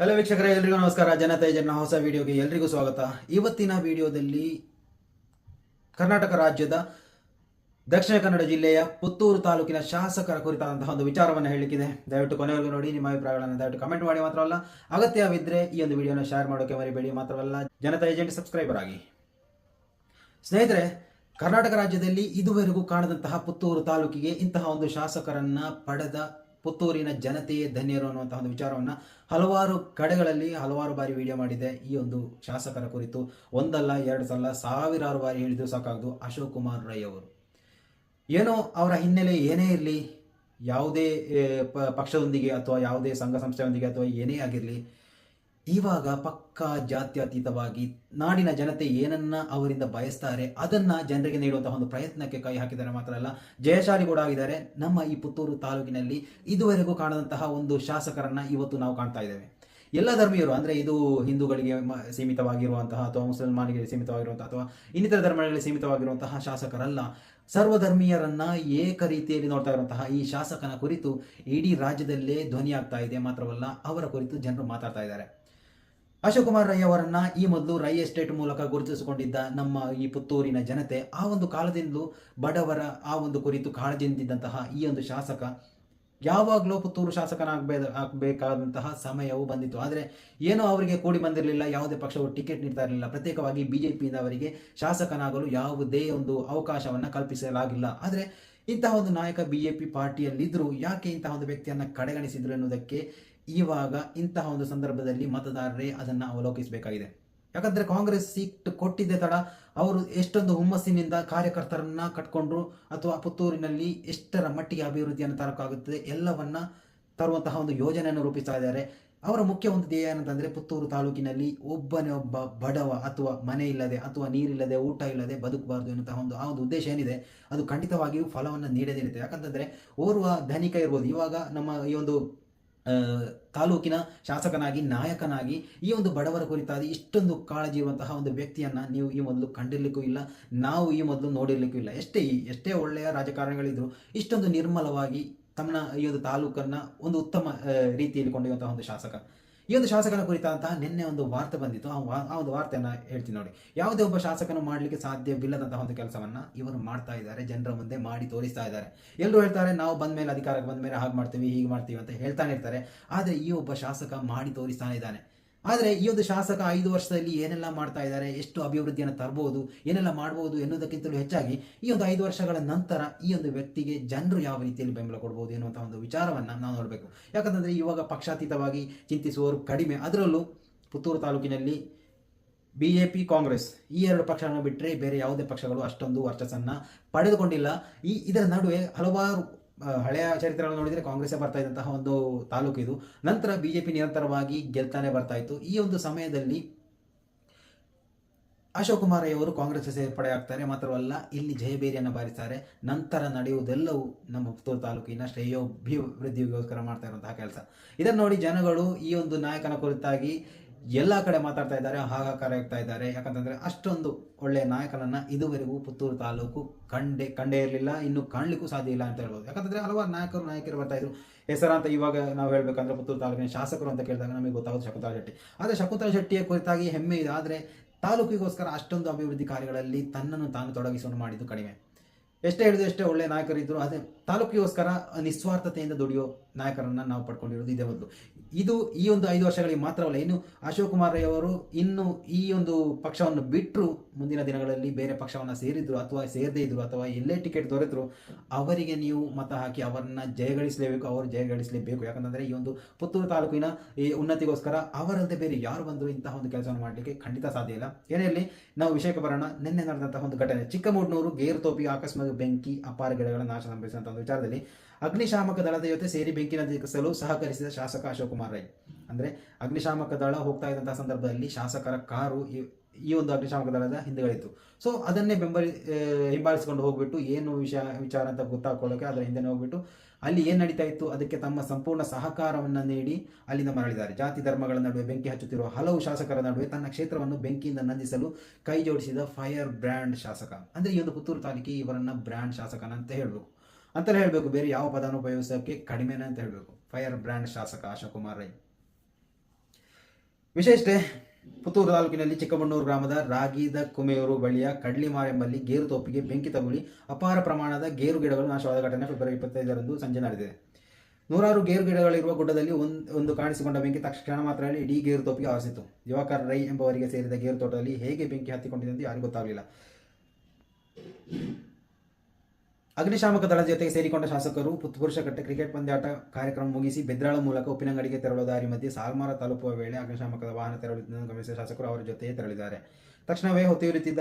Hello ವೀಕ್ಷಕರೇ, ಎಲ್ರಿಗೂ ನಮಸ್ಕಾರ. ಜನತೆ ಜನ ಹೊಸ ವಿಡಿಯೋಗೆ ಎಲ್ರಿಗೂ ಸ್ವಾಗತ. ಇವತ್ತಿನ ವಿಡಿಯೋದಲ್ಲಿ ಕರ್ನಾಟಕ ರಾಜ್ಯದ ದಕ್ಷಿಣ ಕನ್ನಡ ಜಿಲ್ಲೆಯ ಪುತ್ತೂರು ತಾಲೂಕಿನ ಶಾಸಕರ ಕುರಿತಾದಂತಹ ಒಂದು ವಿಚಾರವನ್ನು ಹೇಳಿಕ್ಕಿದೆ. ದಯವಿಟ್ಟು ಕೊನೆವರೆಗೂ ನೋಡಿ, ನಿಮ್ಮ ಅಭಿಪ್ರಾಯಗಳನ್ನು ದಯವಿಟ್ಟು ಕಮೆಂಟ್ ಮಾಡಿ ಮಾತ್ರವಲ್ಲ ಅಗತ್ಯವಿದ್ದರೆ ಈ ಒಂದು ವಿಡಿಯೋನ ಶೇರ್ ಮಾಡೋಕೆ ಮರಿಬೇಡಿ ಮಾತ್ರವಲ್ಲ ಜನತಾ ಏಜೆಂಟ್ ಸಬ್ಸ್ಕ್ರೈಬರ್ ಆಗಿ. ಸ್ನೇಹಿತರೆ, ಕರ್ನಾಟಕ ರಾಜ್ಯದಲ್ಲಿ ಇದುವರೆಗೂ ಕಾಣದಂತಹ ಪುತ್ತೂರು ತಾಲೂಕಿಗೆ ಇಂತಹ ಒಂದು ಶಾಸಕರನ್ನ ಪಡೆದ ಪುತ್ತೂರಿನ ಜನತೆಯೇ ಧನ್ಯರು ಅನ್ನುವಂತಹ ಒಂದು ವಿಚಾರವನ್ನು ಹಲವಾರು ಕಡೆಗಳಲ್ಲಿ ಹಲವಾರು ಬಾರಿ ವಿಡಿಯೋ ಮಾಡಿದೆ. ಈ ಒಂದು ಶಾಸಕರ ಕುರಿತು ಒಂದಲ್ಲ ಎರಡು ಸಲ ಸಾವಿರಾರು ಬಾರಿ ಹೇಳಿದ್ರು ಸಾಕಾಗದು ಅಶೋಕ್ ಕುಮಾರ್ ರೈ ಅವರು. ಏನೋ ಅವರ ಹಿನ್ನೆಲೆ ಏನೇ ಇರಲಿ, ಯಾವುದೇ ಪಕ್ಷದೊಂದಿಗೆ ಅಥವಾ ಯಾವುದೇ ಸಂಘ ಸಂಸ್ಥೆಯೊಂದಿಗೆ ಅಥವಾ ಏನೇ ಆಗಿರಲಿ ಇವಾಗ ಪಕ್ಕಾ ಜಾತ್ಯತೀತವಾಗಿ ನಾಡಿನ ಜನತೆ ಏನನ್ನ ಅವರಿಂದ ಬಯಸ್ತಾರೆ, ಅದನ್ನ ಜನರಿಗೆ ನೀಡುವಂತಹ ಒಂದು ಪ್ರಯತ್ನಕ್ಕೆ ಕೈ ಹಾಕಿದ್ದಾರೆ ಮಾತ್ರ ಅಲ್ಲ, ಜಯಶಾಲಿ ಕೂಡ ಆಗಿದ್ದಾರೆ. ನಮ್ಮ ಈ ಪುತ್ತೂರು ತಾಲೂಕಿನಲ್ಲಿ ಇದುವರೆಗೂ ಕಾಣದಂತಹ ಒಂದು ಶಾಸಕರನ್ನ ಇವತ್ತು ನಾವು ಕಾಣ್ತಾ ಇದ್ದೇವೆ. ಎಲ್ಲ ಧರ್ಮೀಯರು, ಅಂದ್ರೆ ಇದು ಹಿಂದೂಗಳಿಗೆ ಸೀಮಿತವಾಗಿರುವಂತಹ ಅಥವಾ ಮುಸಲ್ಮಾನಿಗೆ ಸೀಮಿತವಾಗಿರುವಂತಹ ಅಥವಾ ಇನ್ನಿತರ ಧರ್ಮಗಳಿಗೆ ಸೀಮಿತವಾಗಿರುವಂತಹ ಶಾಸಕರಲ್ಲ, ಸರ್ವಧರ್ಮೀಯರನ್ನ ಏಕ ರೀತಿಯಲ್ಲಿ ನೋಡ್ತಾ ಇರುವಂತಹ ಈ ಶಾಸಕನ ಕುರಿತು ಇಡೀ ರಾಜ್ಯದಲ್ಲೇ ಧ್ವನಿಯಾಗ್ತಾ ಇದೆ ಮಾತ್ರವಲ್ಲ, ಅವರ ಕುರಿತು ಜನರು ಮಾತಾಡ್ತಾ ಇದ್ದಾರೆ. ಅಶೋಕ್ ಕುಮಾರ್ ರೈ ಅವರನ್ನ ಈ ಮೊದಲು ರೈ ಎಸ್ಟೇಟ್ ಮೂಲಕ ಗುರುತಿಸಿಕೊಂಡಿದ್ದ ನಮ್ಮ ಈ ಪುತ್ತೂರಿನ ಜನತೆ, ಆ ಒಂದು ಕಾಲದಿಂದಲೂ ಬಡವರ ಆ ಒಂದು ಕುರಿತು ಕಾಳಜಿಂದಿದ್ದಂತಹ ಈ ಒಂದು ಶಾಸಕ, ಯಾವಾಗಲೂ ಪುತ್ತೂರು ಶಾಸಕನಾಗಬೇ ಆಗಬೇಕಾದಂತಹ ಸಮಯವು ಬಂದಿತ್ತು. ಆದರೆ ಏನೋ ಅವರಿಗೆ ಕೂಡಿ ಬಂದಿರಲಿಲ್ಲ, ಯಾವುದೇ ಪಕ್ಷವು ಟಿಕೆಟ್ ನೀಡ್ತಾ ಇರಲಿಲ್ಲ. ಪ್ರತ್ಯೇಕವಾಗಿ ಬಿ ಜೆ ಪಿಯಿಂದ ಅವರಿಗೆ ಶಾಸಕನಾಗಲು ಯಾವುದೇ ಒಂದು ಅವಕಾಶವನ್ನು ಕಲ್ಪಿಸಲಾಗಿಲ್ಲ. ಆದರೆ ಇಂತಹ ಒಂದು ನಾಯಕ ಬಿ ಜೆ ಪಿ ಪಾರ್ಟಿಯಲ್ಲಿದ್ದರೂ ಯಾಕೆ ಇಂತಹ ಒಂದು ವ್ಯಕ್ತಿಯನ್ನು ಕಡೆಗಣಿಸಿದ್ರು ಎನ್ನುವುದಕ್ಕೆ ಇವಾಗ ಇಂತಹ ಒಂದು ಸಂದರ್ಭದಲ್ಲಿ ಮತದಾರರೇ ಅದನ್ನು ಅವಲೋಕಿಸಬೇಕಾಗಿದೆ. ಯಾಕಂದ್ರೆ ಕಾಂಗ್ರೆಸ್ ಸೀಟ್ ಕೊಟ್ಟಿದ್ದೆ ತಡ, ಅವರು ಎಷ್ಟೊಂದು ಹುಮ್ಮಸ್ಸಿನಿಂದ ಕಾರ್ಯಕರ್ತರನ್ನ ಕಟ್ಕೊಂಡ್ರು, ಅಥವಾ ಪುತ್ತೂರಿನಲ್ಲಿ ಎಷ್ಟರ ಮಟ್ಟಿಗೆ ಅಭಿವೃದ್ಧಿಯನ್ನು ತರಕಾಗುತ್ತದೆ ಎಲ್ಲವನ್ನ ತರುವಂತಹ ಒಂದು ಯೋಜನೆಯನ್ನು ರೂಪಿಸ್ತಾ ಇದ್ದಾರೆ. ಅವರ ಮುಖ್ಯ ಒಂದು ಧ್ಯೇಯ ಏನಂತಂದ್ರೆ ಪುತ್ತೂರು ತಾಲೂಕಿನಲ್ಲಿ ಒಬ್ಬನೇ ಒಬ್ಬ ಬಡವ ಅಥವಾ ಮನೆ ಇಲ್ಲದೆ ಅಥವಾ ನೀರಿಲ್ಲದೆ ಊಟ ಇಲ್ಲದೆ ಬದುಕಬಾರದು ಎನ್ನುವಂತಹ ಒಂದು, ಆ ಒಂದು ಉದ್ದೇಶ ಏನಿದೆ, ಅದು ಖಂಡಿತವಾಗಿಯೂ ಫಲವನ್ನು ನೀಡದೇ ಇರುತ್ತೆ. ಯಾಕಂತಂದ್ರೆ ಓರ್ವ ಧನಿಕ ಇರ್ಬೋದು. ಇವಾಗ ನಮ್ಮ ಈ ಒಂದು ತಾಲೂಕಿನ ಶಾಸಕನಾಗಿ, ನಾಯಕನಾಗಿ ಈ ಒಂದು ಬಡವರ ಕುರಿತಾದ ಇಷ್ಟೊಂದು ಕಾಳಜಿ ಇರುವಂತಹ ಒಂದು ವ್ಯಕ್ತಿಯನ್ನು ನೀವು ಈ ಮೊದಲು ಕಂಡಿರ್ಲಿಕ್ಕೂ ಇಲ್ಲ, ನಾವು ಈ ಮೊದಲು ನೋಡಿರ್ಲಿಕ್ಕೂ ಇಲ್ಲ. ಎಷ್ಟೇ ಎಷ್ಟೇ ಒಳ್ಳೆಯ ರಾಜಕಾರಣಿಗಳಿದ್ರು ಇಷ್ಟೊಂದು ನಿರ್ಮಲವಾಗಿ ತಮ್ಮ ಈ ಒಂದು ತಾಲೂಕನ್ನು ಒಂದು ಉತ್ತಮ ರೀತಿಯಲ್ಲಿ ಕೊಂಡೊಯ್ಯುವಂತಹ ಒಂದು ಶಾಸಕ. ಈ ಒಂದು ಶಾಸಕನ ಕುರಿತಾದಂತಹ ನಿನ್ನೆ ಒಂದು ವಾರ್ತೆ ಬಂದಿತ್ತು. ಆ ಒಂದು ವಾರ್ತೆಯನ್ನು ಹೇಳ್ತೀನಿ ನೋಡಿ. ಯಾವುದೇ ಒಬ್ಬ ಶಾಸಕನು ಮಾಡಲಿಕ್ಕೆ ಸಾಧ್ಯವಿಲ್ಲದಂತಹ ಒಂದು ಕೆಲಸವನ್ನು ಇವರು ಮಾಡ್ತಾ ಇದ್ದಾರೆ. ಜನರ ಮುಂದೆ ಮಾಡಿ ತೋರಿಸ್ತಾ ಇದ್ದಾರೆ. ಎಲ್ಲರೂ ಹೇಳ್ತಾರೆ, ನಾವು ಬಂದ ಮೇಲೆ, ಅಧಿಕಾರಕ್ಕೆ ಬಂದ ಮೇಲೆ ಹಾಗೆ ಮಾಡ್ತೀವಿ, ಹೀಗೆ ಮಾಡ್ತೀವಿ ಅಂತ ಹೇಳ್ತಾನೆ ಇರ್ತಾರೆ. ಆದರೆ ಈ ಒಬ್ಬ ಶಾಸಕ ಮಾಡಿ ತೋರಿಸ್ತಾನೆ ಇದ್ದಾನೆ. ಆದರೆ ಈ ಒಂದು ಶಾಸಕ ಐದು ವರ್ಷದಲ್ಲಿ ಏನೆಲ್ಲ ಮಾಡ್ತಾ ಇದ್ದಾರೆ, ಎಷ್ಟು ಅಭಿವೃದ್ಧಿಯನ್ನು ತರಬಹುದು ಏನೆಲ್ಲ ಮಾಡಬಹುದು ಎನ್ನುವುದಕ್ಕಿಂತಲೂ ಹೆಚ್ಚಾಗಿ ಈ ಒಂದು ಐದು ವರ್ಷಗಳ ನಂತರ ಈ ಒಂದು ವ್ಯಕ್ತಿಗೆ ಜನರು ಯಾವ ರೀತಿಯಲ್ಲಿ ಬೆಂಬಲ ಕೊಡಬಹುದು ಎನ್ನುವಂಥ ಒಂದು ವಿಚಾರವನ್ನು ನಾವು ನೋಡಬೇಕು. ಯಾಕಂತಂದರೆ ಇವಾಗ ಪಕ್ಷಾತೀತವಾಗಿ ಚಿಂತಿಸುವವರು ಕಡಿಮೆ. ಅದರಲ್ಲೂ ಪುತ್ತೂರು ತಾಲೂಕಿನಲ್ಲಿ ಬಿ ಜೆ ಪಿ ಕಾಂಗ್ರೆಸ್ ಈ ಎರಡು ಪಕ್ಷಗಳನ್ನು ಬಿಟ್ಟರೆ ಬೇರೆ ಯಾವುದೇ ಪಕ್ಷಗಳು ಅಷ್ಟೊಂದು ವರ್ಚಸ್ಸನ್ನು ಪಡೆದುಕೊಂಡಿಲ್ಲ. ಈ ಇದರ ನಡುವೆ ಹಲವಾರು ಹಳೆಯ ಚರಿತ್ರೆಗಳನ್ನು ನೋಡಿದರೆ ಕಾಂಗ್ರೆಸ್ಸೇ ಬರ್ತಾ ಇದ್ದಂತಹ ಒಂದು ತಾಲೂಕು ಇದು. ನಂತರ ಬಿ ಜೆ ಪಿ ನಿರಂತರವಾಗಿ ಗೆಲ್ತಾನೆ ಬರ್ತಾ ಇತ್ತು. ಈ ಒಂದು ಸಮಯದಲ್ಲಿ ಅಶೋಕ್ ಕುಮಾರ್ ಅವರು ಕಾಂಗ್ರೆಸ್ ಸೇರ್ಪಡೆ ಆಗ್ತಾರೆ. ಮಾತ್ರವಲ್ಲ, ಇಲ್ಲಿ ಜಯಬೇರಿಯನ್ನು ಬಾರಿಸ್ತಾರೆ. ನಂತರ ನಡೆಯುವುದೆಲ್ಲವೂ ನಮ್ಮ ಪುತ್ತೂರು ತಾಲೂಕಿನ ಶ್ರೇಯೋಭಿವೃದ್ಧಿಗೋಸ್ಕರ ಮಾಡ್ತಾ ಇರುವಂತಹ ಕೆಲಸ. ಇದನ್ನು ನೋಡಿ ಜನಗಳು ಈ ಒಂದು ನಾಯಕನ ಕುರಿತಾಗಿ ಎಲ್ಲ ಕಡೆ ಮಾತಾಡ್ತಾ ಇದ್ದಾರೆ ಹಾಹಾಕಾರ ಆಗ್ತಾ ಇದ್ದಾರೆ. ಯಾಕಂತಂದ್ರೆ ಅಷ್ಟೊಂದು ಒಳ್ಳೆಯ ನಾಯಕನನ್ನ ಇದುವರೆಗೂ ಪುತ್ತೂರು ತಾಲೂಕು ಕಂಡೆ, ಕಂಡೇ ಇರಲಿಲ್ಲ, ಇನ್ನು ಕಾಣಲಿಕ್ಕೂ ಸಾಧ್ಯ ಇಲ್ಲ ಅಂತ ಹೇಳ್ಬೋದು. ಯಾಕಂದ್ರೆ ಹಲವಾರು ನಾಯಕರು ನಾಯಕರು ಬರ್ತಾ ಇದ್ರು. ಹೆಸರಂತ ಇವಾಗ ನಾವು ಹೇಳ್ಬೇಕಂದ್ರೆ ಪುತ್ತೂರು ತಾಲೂಕಿನ ಶಾಸಕರು ಅಂತ ಕೇಳಿದಾಗ ನಮಗೆ ಗೊತ್ತಾಗೋದು ಶಕುಂತಲಾ ಶೆಟ್ಟಿ. ಆದರೆ ಶಕುಂತಲಾ ಶೆಟ್ಟಿಯ ಕುರಿತಾಗಿ ಹೆಮ್ಮೆ ಇದೆ ಆದರೆ ತಾಲೂಕಿಗೋಸ್ಕರ ಅಷ್ಟೊಂದು ಅಭಿವೃದ್ಧಿ ಕಾರ್ಯಗಳಲ್ಲಿ ತನ್ನನ್ನು ತಾನು ತೊಡಗಿಸಿಕೊಂಡು ಮಾಡಿದ್ದು ಕಡಿಮೆ. ಎಷ್ಟೇ ಹೇಳಿದ್ರು ಎಷ್ಟೇ ಒಳ್ಳೆ ನಾಯಕರಿದ್ರು ಅದೇ ತಾಲೂಕಿಗೋಸ್ಕರ ನಿಸ್ವಾರ್ಥತೆಯಿಂದ ದುಡಿಯೋ ನಾಯಕರನ್ನ ನಾವು ಪಡ್ಕೊಂಡಿರೋದು ಇದೇ ಒಂದು ಇದು ಈ ಒಂದು ಐದು ವರ್ಷಗಳಿಗೆ ಮಾತ್ರವಲ್ಲ, ಇನ್ನು ಅಶೋಕ್ ಕುಮಾರ್ ರೈ ಅವರು ಇನ್ನು ಈ ಒಂದು ಪಕ್ಷವನ್ನು ಬಿಟ್ಟರು ಮುಂದಿನ ದಿನಗಳಲ್ಲಿ ಬೇರೆ ಪಕ್ಷವನ್ನು ಸೇರಿದ್ರು ಅಥವಾ ಸೇರದೇ ಇದ್ರು ಅಥವಾ ಎಲ್ಲೇ ಟಿಕೆಟ್ ದೊರೆತರು, ಅವರಿಗೆ ನೀವು ಮತ ಹಾಕಿ ಅವರನ್ನ ಜಯಗಳಿಸಲೇಬೇಕು ಅವರು ಜಯಗಳಿಸಲೇಬೇಕು ಯಾಕಂತಂದ್ರೆ ಈ ಒಂದು ಪುತ್ತೂರು ತಾಲೂಕಿನ ಈ ಉನ್ನತಿಗೋಸ್ಕರ ಅವರಲ್ಲದೆ ಬೇರೆ ಯಾರು ಬಂದರೂ ಇಂತಹ ಒಂದು ಕೆಲಸವನ್ನು ಮಾಡಲಿಕ್ಕೆ ಖಂಡಿತ ಸಾಧ್ಯ ಇಲ್ಲ. ಏನೇ ನಾವು ವಿಷಯಕ್ಕೆ ಬರೋಣ. ನಿನ್ನೆ ನಡೆದಂತಹ ಒಂದು ಘಟನೆ ಚಿಕ್ಕಮೂಡ್ನೂರು ಗೇರುತೋಪಿ ಆಕಸ್ಮಿಕ ಬೆಂಕಿ ಅಪಾರ ಗಿಡಗಳ ನಾಶ ಸಂಭವಿಸಿದಂತಹ ಒಂದು ವಿಚಾರದಲ್ಲಿ ಅಗ್ನಿಶಾಮಕ ದಳದ ಜೊತೆ ಸೇರಿ ಬೆಂಕಿ ನಂದಿಸಲು ಸಹಕರಿಸಿದ ಶಾಸಕ ಅಶೋಕ್ ಕುಮಾರ್ ರೈ. ಅಂದ್ರೆ ಅಗ್ನಿಶಾಮಕ ದಳ ಹೋಗ್ತಾ ಇದ್ದಂತಹ ಸಂದರ್ಭದಲ್ಲಿ ಶಾಸಕರ ಕಾರು ಈ- ಒಂದು ಅಗ್ನಿಶಾಮಕ ದಳದ ಹಿಂದೆಗಳಿತ್ತು. ಸೊ ಅದನ್ನೇ ಬೆಂಬಲಿ ಹಿಂಬಾಲಿಸಿಕೊಂಡು ಹೋಗ್ಬಿಟ್ಟು ಏನು ವಿಷಯ, ವಿಚಾರ ಅಂತ ಗೊತ್ತಾಕೊಳ್ಳೋಕೆ ಅದರ ಹಿಂದೆ ಹೋಗ್ಬಿಟ್ಟು ಅಲ್ಲಿ ಏನು ನಡೀತಾ ಇತ್ತು, ಅದಕ್ಕೆ ತಮ್ಮ ಸಂಪೂರ್ಣ ಸಹಕಾರವನ್ನು ನೀಡಿ ಅಲ್ಲಿಂದ ಮರಳಿದ್ದಾರೆ. ಜಾತಿ, ಧರ್ಮಗಳ ನಡುವೆ ಬೆಂಕಿ ಹಚ್ಚುತ್ತಿರುವ ಹಲವು ಶಾಸಕರ ನಡುವೆ ತನ್ನ ಕ್ಷೇತ್ರವನ್ನು ಬೆಂಕಿಯಿಂದ ನಂದಿಸಲು ಕೈ ಜೋಡಿಸಿದ ಫೈರ್ ಬ್ರ್ಯಾಂಡ್ ಶಾಸಕ. ಅಂದರೆ ಈ ಒಂದು ಪುತ್ತೂರು ತಾಲೂಕಿಗೆ ಇವರನ್ನು ಬ್ರ್ಯಾಂಡ್ ಶಾಸಕನ ಅಂತ ಹೇಳಬೇಕು. ಅಂತಲೇ ಹೇಳಬೇಕು. ಬೇರೆ ಯಾವ ಪದವನ್ನು ಉಪಯೋಗಿಸೋಕ್ಕೆ ಕಡಿಮೆನೇ ಅಂತ ಹೇಳಬೇಕು. ಫೈರ್ ಬ್ರ್ಯಾಂಡ್ ಶಾಸಕ ಅಶೋಕ್ ಕುಮಾರ್ ರೈ. ಇಷ್ಟೇ ಪುತ್ತೂರು ತಾಲೂಕಿನಲ್ಲಿ ಚಿಕ್ಕಮಣ್ಣೂರು ಗ್ರಾಮದ ರಾಗಿದ ಕುಮೆಯೂರು ಬಳಿಯ ಕಡ್ಲಿಮಾರೆಂಬಲ್ಲಿ ಗೇರು ತೋಪಿಗೆ ಬೆಂಕಿ ತಗುಲಿ ಅಪಾರ ಪ್ರಮಾಣದ ಗೇರು ಗಿಡಗಳು ನಾಶವಾದ ಘಟನೆ ಫೆಬ್ರವರಿ ಇಪ್ಪತ್ತೈದರಂದು ಸಂಜೆ ನಡೆದಿದೆ. ನೂರಾರು ಗೇರು ಗಿಡಗಳಿರುವ ಗುಡ್ಡದಲ್ಲಿ ಒಂದು ಕಾಣಿಸಿಕೊಂಡ ಬೆಂಕಿ ತಕ್ಷಣ ಮಾತ್ರದಲ್ಲಿ ಇಡೀ ಗೇರು ತೋಪಿಗೆ ಆವರಿಸಿತು ಯುವಕರ ರೈ ಎಂಬವರಿಗೆ ಸೇರಿದ ಗೇರು ತೋಟದಲ್ಲಿ ಹೇಗೆ ಬೆಂಕಿ ಹತ್ತಿಕೊಂಡಿದೆ ಎಂದು ಯಾರಿಗೂ ಗೊತ್ತಾಗಲಿಲ್ಲ. ಅಗ್ನಿಶಾಮಕ ದಳ ಜೊತೆಗೆ ಸೇರಿಕೊಂಡ ಶಾಸಕರು ಪುರುಷಕಟ್ಟೆ ಕ್ರಿಕೆಟ್ ಪಂದ್ಯಾಟ ಕಾರ್ಯಕ್ರಮ ಮುಗಿಸಿ ಬೆದ್ರಾಳ ಮೂಲಕ ಉಪ್ಪಿನಂಗಡಿಗೆ ತೆರಳುವ ದಾರಿ ಮಧ್ಯೆ ಸಾಲ್ಮಾರ ತಲುಪುವ ವೇಳೆ ಅಗ್ನಿಶಾಮಕದ ವಾಹನ ತೆರಳುತ್ತಿದ್ದನ್ನು ಗಮನಿಸಿದ ಶಾಸಕರು ಅವರ ಜೊತೆಯೇ ತೆರಳಿದ್ದಾರೆ. ತಕ್ಷಣವೇ ಹೊತ್ತಿಯುರಿತಿದ್ದ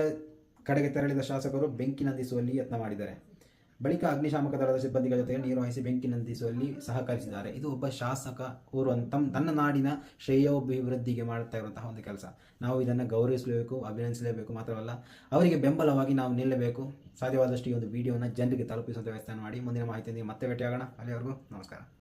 ಕಡೆಗೆ ತೆರಳಿದ ಶಾಸಕರು ಬೆಂಕಿ ನಂದಿಸುವಲ್ಲಿ ಯತ್ನ ಮಾಡಿದ್ದಾರೆ. ಬಳಿಕ ಅಗ್ನಿಶಾಮಕ ದಳದ ಸಿಬ್ಬಂದಿಗಳ ಜೊತೆಗೆ ನೀರು ಹಾಯಿಸಿ ಬೆಂಕಿ ನಂದಿಸುವಲ್ಲಿ ಸಹಕರಿಸಿದ್ದಾರೆ. ಇದು ಒಬ್ಬ ಶಾಸಕ ಓರ್ವ ತಮ್ಮ ತನ್ನ ನಾಡಿನ ಶ್ರೇಯೋಭಿವೃದ್ಧಿಗೆ ಮಾಡುತ್ತಾ ಇರುವಂತಹ ಒಂದು ಕೆಲಸ. ನಾವು ಇದನ್ನು ಗೌರವಿಸಲೇಬೇಕು, ಅಭಿನಂದಿಸಲೇಬೇಕು ಮಾತ್ರವಲ್ಲ, ಅವರಿಗೆ ಬೆಂಬಲವಾಗಿ ನಾವು ನಿಲ್ಲಬೇಕು. ಸಾಧ್ಯವಾದಷ್ಟು ಈ ಒಂದು ವಿಡಿಯೋನ ಜನರಿಗೆ ತಲುಪಿಸುವಂಥ ವ್ಯವಸ್ಥೆ ಮಾಡಿ. ಮುಂದಿನ ಮಾಹಿತಿಯೊಂದಿಗೆ ಮತ್ತೆ ಭೇಟಿಯಾಗೋಣ. ಅಲ್ಲಿವರೆಗೂ ನಮಸ್ಕಾರ.